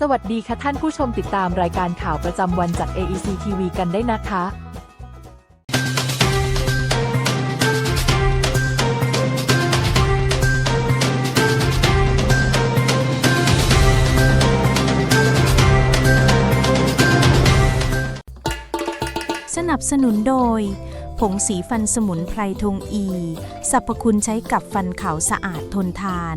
สวัสดีค่ะท่านผู้ชมติดตามรายการข่าวประจำวันจาก AEC TV กันได้นะคะสนับสนุนโดย ผงสีฟันสมุนไพรทงอี สรรพคุณใช้กับฟันขาวสะอาดทนทาน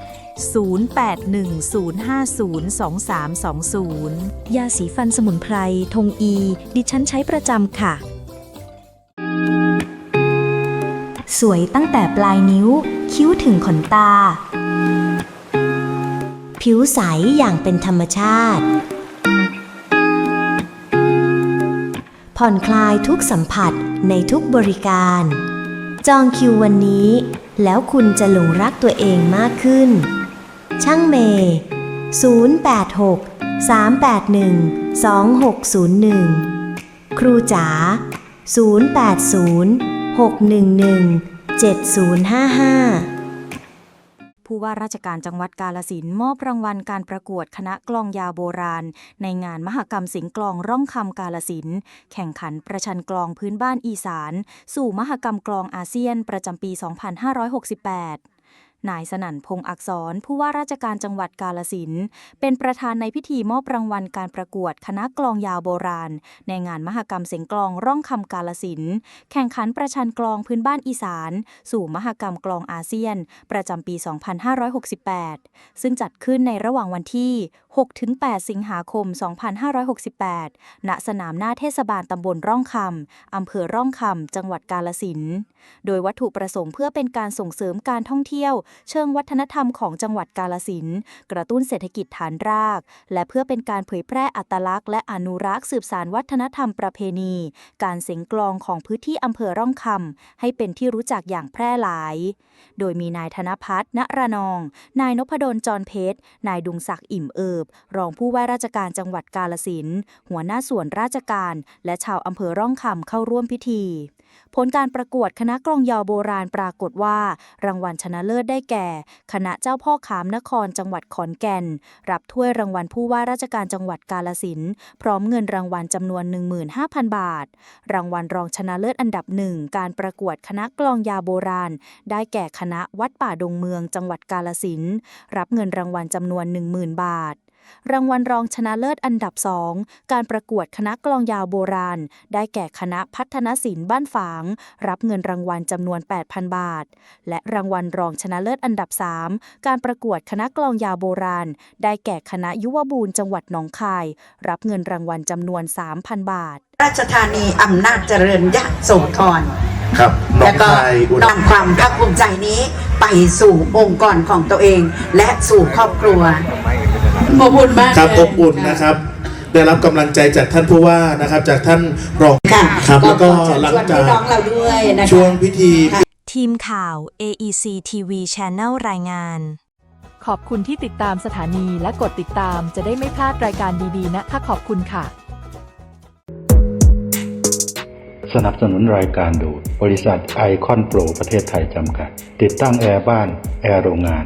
0810502320 ยาสีฟันสมุนไพร ทงอี ดิฉันใช้ประจำค่ะ สวยตั้งแต่ปลายนิ้ว คิ้วถึงขนตา ผิวใสอย่างเป็นธรรมชาติ ผ่อนคลายทุกสัมผัสในทุกบริการ จองคิววันนี้แล้วคุณจะหลงรักตัวเองมากขึ้น ช่างเมย์086 381 2601 ครูจ๋า080 611 7055 ผู้ว่าราชการจังหวัดกาลสินมอบรางวัลการประกวดคณะกลองยาวโบราณ ในงานมหกรรมสิงกลองร่องคำกาลสินแข่งขันประชันกลองพื้นบ้านอีสาน สู่มหกรรมกลองอาเซียนประจำปี 2568 นายสนั่นพงษ์อักษรผู้ว่าราชการจังหวัดกาลสินเป็นประธานในพิธีมอบรางวัลการประกวดคณะกลองยาวโบราณ ในงานมหกรรมเสียงกลองร่องคำกาลสินแข่งขันประชันกลองพื้นบ้านอีสาน สู่มหกรรมกลองอาเซียน ประจำปี 2568 ซึ่งจัดขึ้นในระหว่างวันที่ 6-8 สิงหาคม 2568 ณ สนามหน้าเทศบาลตำบลร่องคำอำเภอร่องคำจังหวัดกาลสิน โดยวัตถุประสงค์เพื่อเป็นการส่งเสริมการท่องเที่ยวเชิงวัฒนธรรมของจังหวัดกาลสินกระตุ้นเศรษฐกิจฐานราก และเพื่อเป็นการเผยแพร่อัตลักษณ์และอนุรักษ์สืบสานวัฒนธรรมประเพณี การเสียงกลองของพื้นที่อำเภอร่องคำให้เป็นที่รู้จักอย่างแพร่หลาย โดยมีนายธนพัฒน์ณระนอง นายนพดลจรเพชร นายดุงศักดิ์อิ่มเอิบ รองผู้ว่าราชการจังหวัดกาลสินหัวหน้าส่วนราชการ และชาวอำเภอร่องคำเข้าร่วมพิธี ผลการประกวดคณะกลองยาวโบราณปรากฏว่า รางวัลชนะเลิศได้แก่ คณะเจ้าพ่อขามนครจังหวัดขอนแก่น รับถ้วยรางวัลผู้ว่าราชการจังหวัดกาลสินพร้อมเงินรางวัลจำนวน 15,000 บาท รางวัลรองชนะเลิศอันดับหนึ่งการประกวดคณะกลองยาโบราณ ได้แก่คณะวัดป่าดงเมืองจังหวัดกาลสินรับเงินรางวัลจำนวน 10,000 บาท รางวัลรองชนะเลิศอันดับสองการประกวดคณะกลองยาวโบราณ ได้แก่คณะพัฒนศิลป์บ้านฝาง รับเงินรางวัลจำนวน 8,000 บาท และรางวัลรองชนะเลิศอันดับ 3 การประกวดคณะกลองยาวโบราณ ได้แก่คณะยุวบูรณ์จังหวัดหนองคาย รับเงินรางวัลจำนวน 3,000 บาท ราชธานีอำนาจเจริญยะโสธรครับน้อและงก็ชายอุดมนำความภาคภูมิใจนี้ไปสู่องค์กรของตัวเอง และสู่ครอบครัว อบอุ่นมากครับเลยอบอุ่นนะครับ ได้รับกำลังใจจากท่านผู้ว่านะครับ จากท่านรองค่ะครับแล้วก็ขอเชิญหลังชวนจากพี่น้องเราด้วยนะคะช่วงพิธีทีมข่าว AEC TV Channel รายงาน ขอบคุณที่ติดตามสถานีและกดติดตามจะได้ไม่พลาดรายการดีๆนะคะขอบคุณค่ะ สนับสนุนรายการโดยบริษัทไอคอนโปรประเทศไทยจำกัด ติดตั้งแอร์บ้าน แอร์โรงงาน